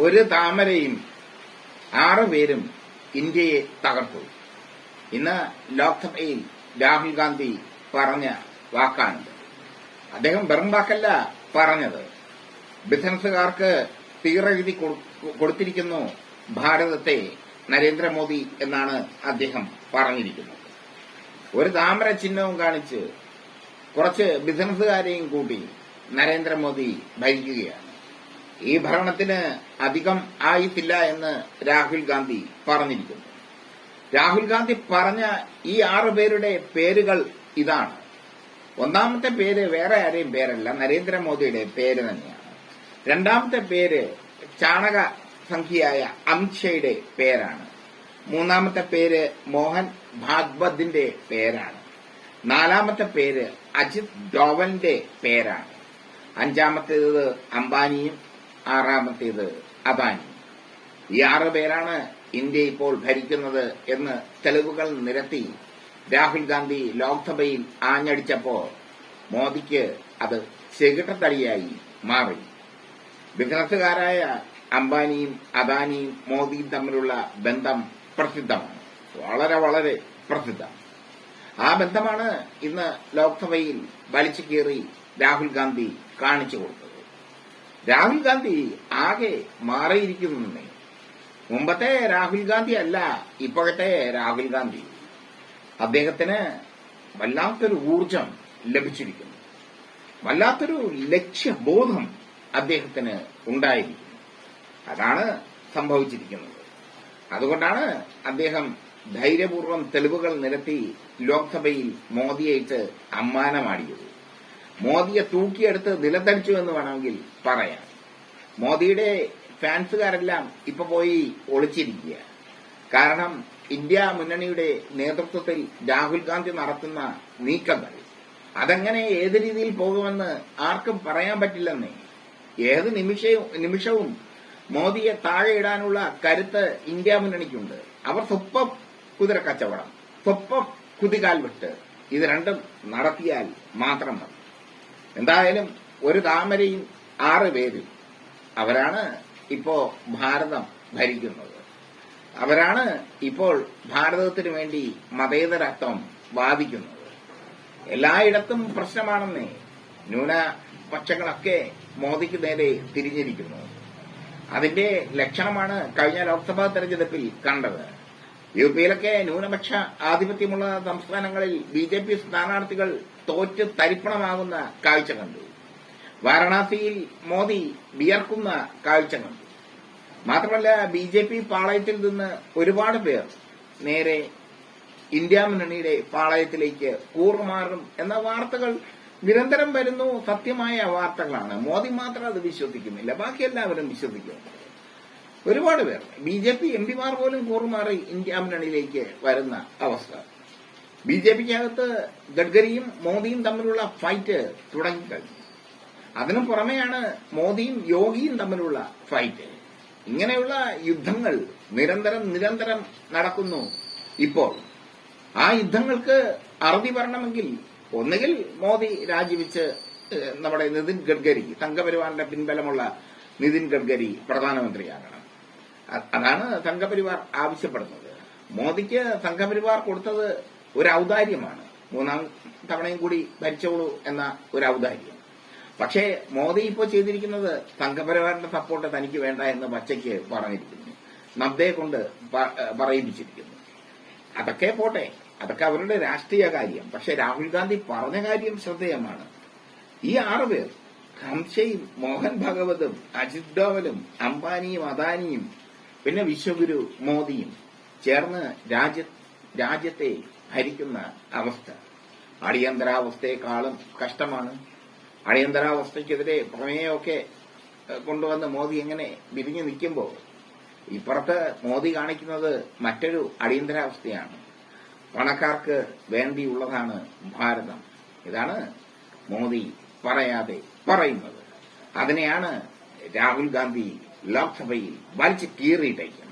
ഒരു താമരയും ആറ് പേരും ഇന്ത്യയെ തകർത്തു. ഇന്ന് ലോക്സഭയിൽ രാഹുൽ ഗാന്ധി പറഞ്ഞ വാക്കാണിത്. അദ്ദേഹം വെറും വാക്കല്ല പറഞ്ഞത്. ബിസിനസ്സുകാർക്ക് തീറെഴുതി കൊടു- കൊടുത്തിരിക്കുന്നു ഭാരതത്തെ നരേന്ദ്രമോദി എന്നാണ് അദ്ദേഹം പറഞ്ഞിരിക്കുന്നത്. ഒരു താമര ചിഹ്നവും കാണിച്ച് കുറച്ച് ബിസിനസ്സുകാരെയും കൂട്ടി നരേന്ദ്രമോദി ഭരിക്കുകയാണ്. ഈ ഭരണത്തിന് അധികം ആയിട്ടില്ല എന്ന് രാഹുൽ ഗാന്ധി പറഞ്ഞിരിക്കുന്നു. രാഹുൽ ഗാന്ധി പറഞ്ഞ ഈ ആറു പേരുടെ പേരുകൾ ഇതാണ്. ഒന്നാമത്തെ പേര് വേറെ ആരെയും പേരല്ല നരേന്ദ്രമോദിയുടെ പേര് തന്നെയാണ്. രണ്ടാമത്തെ പേര് ചാണക സംഖ്യയായ അമിത്ഷയുടെ പേരാണ്. മൂന്നാമത്തെ പേര് മോഹൻ ഭാഗ്വതിന്റെ പേരാണ്. നാലാമത്തെ പേര് അജിത് ഡോവലിന്റെ പേരാണ്. അഞ്ചാമത്തേത് അംബാനിയും ആറാമത്തേത് അബാനി ഈ ആറ് പേരാണ് ഇന്ത്യ ഇപ്പോൾ ഭരിക്കുന്നത് എന്ന് തെളിവുകൾ നിരത്തി രാഹുൽ ഗാന്ധി ലോക്സഭയിൽ ആഞ്ഞടിച്ചപ്പോൾ മോദിക്ക് അത് ചെകിട്ടത്തടിയായി മാറി. ബിസിനസ്സുകാരായ അംബാനിയും അദാനിയും മോദിയും തമ്മിലുള്ള ബന്ധം പ്രസിദ്ധമാണ്. വളരെ വളരെ പ്രസിദ്ധം. ആ ബന്ധമാണ് ഇന്ന് ലോക്സഭയിൽ വലിച്ചു കീറി രാഹുൽ ഗാന്ധി കാണിച്ചു കൊടുത്തത്. രാഹുൽ ഗാന്ധി ആകെ മാറിയിരിക്കുന്നു മുമ്പത്തെ രാഹുൽ ഗാന്ധി അല്ല ഇപ്പോഴത്തെ രാഹുൽ ഗാന്ധി. അദ്ദേഹത്തിന് വല്ലാത്തൊരു ഊർജം ലഭിച്ചിരിക്കുന്നു. വല്ലാത്തൊരു ലക്ഷ്യബോധം അദ്ദേഹത്തിന് ഉണ്ടായിരിക്കുന്നു. അതാണ് സംഭവിച്ചിരിക്കുന്നത്. അതുകൊണ്ടാണ് അദ്ദേഹം ധൈര്യപൂർവം തെളിവുകൾ നിരത്തി ലോക്സഭയിൽ മോദിയായിട്ട് അമ്മാനമാടിയത്. മോദിയെ തൂക്കിയെടുത്ത് നിലത്തടിച്ചു എന്ന് വേണമെങ്കിൽ പറയാം. മോദിയുടെ ഫാൻസുകാരെല്ലാം ഇപ്പൊ പോയി ഒളിച്ചിരിക്കുക. കാരണം ഇന്ത്യ മുന്നണിയുടെ നേതൃത്വത്തിൽ രാഹുൽ ഗാന്ധി നടത്തുന്ന നീക്കങ്ങൾ അതെങ്ങനെ ഏത് രീതിയിൽ പോകുമെന്ന് ആർക്കും പറയാൻ പറ്റില്ലെന്നേ. ഏത് നിമിഷവും നിമിഷവും മോദിയെ താഴെ ഇടാനുള്ള കരുത്ത് ഇന്ത്യ മുന്നണിക്കുണ്ട്. അവർ സ്വപ്പം കുതിര കച്ചവടം സ്വപ്പം കുതികാൽ വിട്ട് ഇത് രണ്ടും നടത്തിയാൽ മാത്രം മതി. എന്തായാലും ഒരു താമരയും ആറ് പേരും അവരാണ് ഇപ്പോ ഭാരതം ഭരിക്കുന്നത്. അവരാണ് ഇപ്പോൾ ഭാരതത്തിന് വേണ്ടി മതേതരത്വം വാദിക്കുന്നത്. എല്ലായിടത്തും പ്രശ്നമാണെന്നേ ന്യൂനപക്ഷങ്ങളൊക്കെ മോദിക്ക് നേരെ തിരിഞ്ഞിരിക്കുന്നു. അതിന്റെ ലക്ഷണമാണ് കഴിഞ്ഞ ലോക്സഭാ തെരഞ്ഞെടുപ്പിൽ കണ്ടത്. യു പിയിലൊക്കെ ന്യൂനപക്ഷ ആധിപത്യമുള്ള സംസ്ഥാനങ്ങളിൽ ബി ജെ പി സ്ഥാനാർത്ഥികൾ തോറ്റ് തരിപ്പണമാകുന്ന കാഴ്ച കണ്ടു. വാരണാസിയിൽ മോദി വിയർക്കുന്ന കാഴ്ച കണ്ടു. മാത്രമല്ല ബി ജെ പി പാളയത്തിൽ നിന്ന് ഒരുപാട് പേർ നേരെ ഇന്ത്യ മുന്നണിയുടെ പാളയത്തിലേക്ക് കൂറുമാറും എന്ന വാർത്തകൾ നിരന്തരം വരുന്നു. സത്യമായ വാർത്തകളാണ്. മോദി മാത്രം അത് വിശ്വസിക്കുന്നില്ല. ബാക്കി എല്ലാവരും വിശ്വസിക്കുന്നു. ഒരുപാട് പേർ. ബി ജെ പി എം പിമാർ പോലും കൂറുമാറി ഇന്ത്യ മുന്നണിയിലേക്ക് വരുന്ന അവസ്ഥ. ബി ജെ പിക്കകത്ത് ഗഡ്കരിയും മോദിയും തമ്മിലുള്ള ഫൈറ്റ് തുടങ്ങിക്കഴിഞ്ഞു. അതിനു പുറമെയാണ് മോദിയും യോഗിയും തമ്മിലുള്ള ഫൈറ്റ്. ഇങ്ങനെയുള്ള യുദ്ധങ്ങൾ നിരന്തരം നിരന്തരം നടക്കുന്നു ഇപ്പോൾ. ആ യുദ്ധങ്ങൾക്ക് അറുതി വരണമെങ്കിൽ ഒന്നുകിൽ മോദി രാജിവെച്ച് നമ്മുടെ നിതിൻ ഗഡ്കരി തങ്കപരിവാറിന്റെ പിൻബലമുള്ള നിതിൻ ഗഡ്കരി പ്രധാനമന്ത്രിയാകണം. അതാണ് സംഘപരിവാർ ആവശ്യപ്പെടുന്നത്. മോദിക്ക് സംഘപരിവാർ കൊടുത്തത് ഒരു ഔദാര്യമാണ് മൂന്നാം തവണയും കൂടി ഭരിച്ചോളൂ എന്ന ഒരു ഔദാര്യം പക്ഷേ മോദി ഇപ്പോൾ ചെയ്തിരിക്കുന്നത് സംഘപരിവാറിന്റെ സപ്പോർട്ട് തനിക്ക് വേണ്ട എന്ന് പച്ചയ്ക്ക് പറഞ്ഞിരിക്കുന്നു. നദ്ദയെ കൊണ്ട് പറയിപ്പിച്ചിരിക്കുന്നു. അതൊക്കെ പോട്ടെ. അതൊക്കെ അവരുടെ രാഷ്ട്രീയ കാര്യം. പക്ഷെ രാഹുൽ ഗാന്ധി പറഞ്ഞ കാര്യം ശ്രദ്ധേയമാണ്. ഈ ആറുപേർ ഹംസയും മോഹൻ ഭഗവതും അജിത് ഡോവലും അംബാനിയും അദാനിയും പിന്നെ വിശ്വഗുരു മോദിയും ചേർന്ന് രാജ്യ രാജ്യത്തെ ഭരിക്കുന്ന അവസ്ഥ. അടിയന്തരാവസ്ഥയെക്കാളും കഷ്ടമാണ്. അടിയന്തരാവസ്ഥയ്ക്കെതിരെ പ്രമേയമൊക്കെ കൊണ്ടുവന്ന് മോദി എങ്ങനെ വിരിഞ്ഞു നിൽക്കുമ്പോൾ ഇപ്പുറത്ത് മോദി കാണിക്കുന്നത് മറ്റൊരു അടിയന്തരാവസ്ഥയാണ്. പണക്കാർക്ക് വേണ്ടിയുള്ളതാണ് ഭാരതം. ഇതാണ് മോദി പറയാതെ പറയുന്നത്. അതിനെയാണ് രാഹുൽ ഗാന്ധി ലോക്സഭയിൽ വലിച്ചു കീറിയിട്ടേക്കുന്നത്